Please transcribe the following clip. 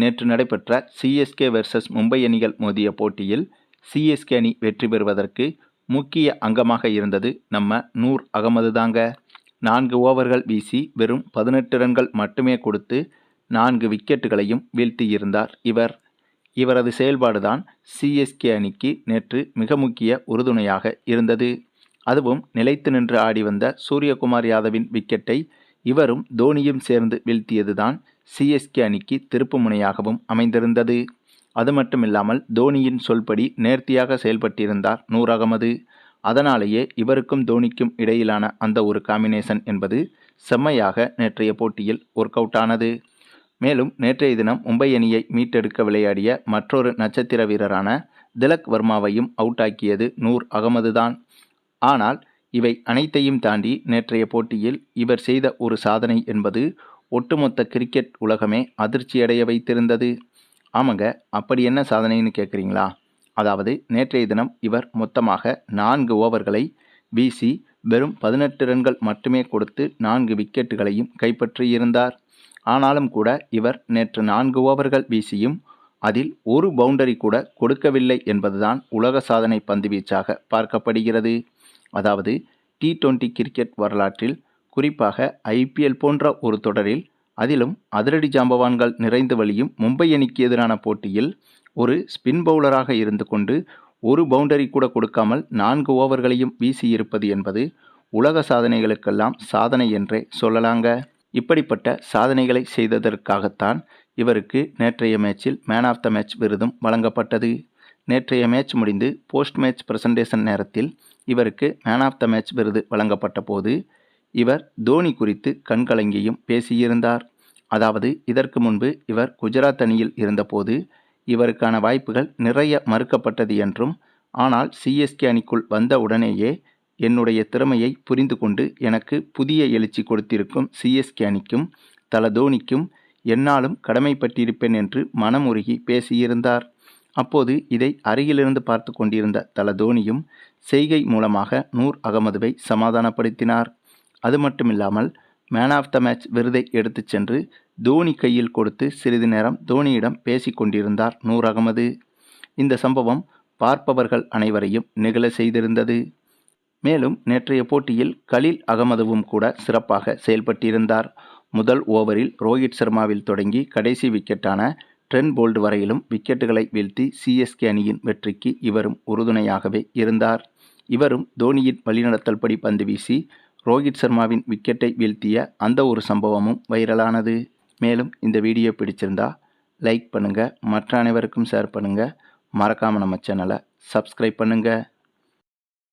நேற்று நடைபெற்ற CSK versus Mumbai அணிகள் மோதிய போட்டியில் சிஎஸ்கே அணி வெற்றி பெறுவதற்கு முக்கிய அங்கமாக இருந்தது நம்ம நூர் அகமது தாங்க. நான்கு ஓவர்கள் வீசி வெறும் பதினெட்டு ரன்கள் மட்டுமே கொடுத்து நான்கு விக்கெட்டுகளையும் வீழ்த்தியிருந்தார் இவர். இவரது செயல்பாடுதான் சிஎஸ்கே அணிக்கு நேற்று மிக முக்கிய உறுதுணையாக இருந்தது. அதுவும் நிலைத்து நின்று ஆடி வந்த சூரியகுமார் யாதவின் விக்கெட்டை இவரும் தோனியும் சேர்ந்து வீழ்த்தியதுதான் சிஎஸ்கே அணிக்கு திருப்புமுனையாகவும் அமைந்திருந்தது. அது மட்டுமில்லாமல் தோனியின் சொல்படி நேர்த்தியாக செயல்பட்டிருந்தார் நூர் அகமது அதனாலேயே இவருக்கும் தோனிக்கும் இடையிலான அந்த ஒரு காம்பினேஷன் என்பது செம்மையாக நேற்றைய போட்டியில் ஒர்க் அவுட் ஆனது. மேலும் நேற்றைய தினம் மும்பை அணியை மீட்டெடுக்க விளையாடிய மற்றொரு நட்சத்திர வீரரான திலக் வர்மாவையும் அவுட் ஆக்கியது நூர் அகமது தான் ஆனால் இவை அனைத்தையும் தாண்டி நேற்றைய போட்டியில் இவர் செய்த ஒரு சாதனை என்பது ஒட்டுமொத்த கிரிக்கெட் உலகமே அதிர்ச்சியடைய வைத்திருந்தது. ஆமாங்க அப்படி என்ன சாதனைன்னு கேட்குறீங்களா அதாவது நேற்றைய தினம் இவர் மொத்தமாக நான்கு ஓவர்களை வீசி வெறும் பதினெட்டு ரன்கள் மட்டுமே கொடுத்து நான்கு விக்கெட்டுகளையும் கைப்பற்றியிருந்தார் ஆனாலும் கூட இவர் நேற்று நான்கு ஓவர்கள் வீசியும் அதில் ஒரு பவுண்டரி கூட கொடுக்கவில்லை என்பதுதான் உலக சாதனை பந்துவீச்சாக பார்க்கப்படுகிறது. அதாவது டி டுவெண்ட்டி கிரிக்கெட் வரலாற்றில் குறிப்பாக ஐபிஎல் போன்ற ஒரு தொடரில் அதிலும் அதிரடி ஜாம்பவான்கள் நிறைந்து வழியும் மும்பை அணிக்கு எதிரான போட்டியில் ஒரு ஸ்பின் பவுலராக இருந்து கொண்டு ஒரு பவுண்டரி கூட கொடுக்காமல் நான்கு ஓவர்களையும் வீசியிருப்பது என்பது உலக சாதனைகளுக்கெல்லாம் சாதனை என்றே சொல்லலாங்க. இப்படிப்பட்ட சாதனைகளை செய்ததற்காகத்தான் இவருக்கு நேற்றைய மேட்சில் மேன் ஆஃப் த மேட்ச் விருதும் வழங்கப்பட்டது. நேற்றைய மேட்ச் முடிந்து போஸ்ட் மேட்ச் பிரசன்டேஷன் நேரத்தில் இவருக்கு மேன் ஆஃப் த மேட்ச் விருது வழங்கப்பட்ட போது இவர் தோனி குறித்து கண்கலங்கியும் பேசியிருந்தார். அதாவது இதற்கு முன்பு இவர் குஜராத் அணியில் இருந்தபோது இவருக்கான வாய்ப்புகள் நிறைய மறுக்கப்பட்டது என்றும் ஆனால் சிஎஸ்கே அணிக்குள் வந்த உடனேயே என்னுடைய திறமையை புரிந்து கொண்டு எனக்கு புதிய எழுச்சி கொடுத்திருக்கும் சிஎஸ்கே அணிக்கும் தல தோனிக்கும் என்னாலும் கடமைப்பட்டிருப்பேன் என்று மனமுருகி பேசியிருந்தார். அப்போது இதை அருகிலிருந்து பார்த்து கொண்டிருந்த தல தோனியும் செய்கை மூலமாக நூர் அகமதுவை சமாதானப்படுத்தினார். அது மட்டுமில்லாமல் மேன் ஆஃப் த மேட்ச் விருதை எடுத்துச் சென்று தோனி கையில் கொடுத்து சிறிது நேரம் தோனியிடம் பேசி கொண்டிருந்தார் நூர் அகமது. இந்த சம்பவம் பார்ப்பவர்கள் அனைவரையும் நிகழ செய்திருந்தது. மேலும் நேற்றைய போட்டியில் கலீல் அகமதுவும் கூட சிறப்பாக செயல்பட்டிருந்தார். முதல் ஓவரில் ரோஹித் சர்மாவில் தொடங்கி கடைசி விக்கெட்டான ட்ரென் போல்டு வரையிலும் விக்கெட்டுகளை வீழ்த்தி சிஎஸ்கே அணியின் வெற்றிக்கு இவரும் உறுதுணையாகவே இருந்தார். இவரும் தோனியின் வழிநடத்தல் படி பந்து வீசி ரோஹித் சர்மாவின் விக்கெட்டை வீழ்த்திய அந்த ஒரு சம்பவமும் வைரலானது. மேலும் இந்த வீடியோ பிடிச்சிருந்தா லைக் பண்ணுங்கள் மற்ற அனைவருக்கும் ஷேர் பண்ணுங்கள் மறக்காமல் நம்ம சேனலை சப்ஸ்கிரைப் பண்ணுங்கள்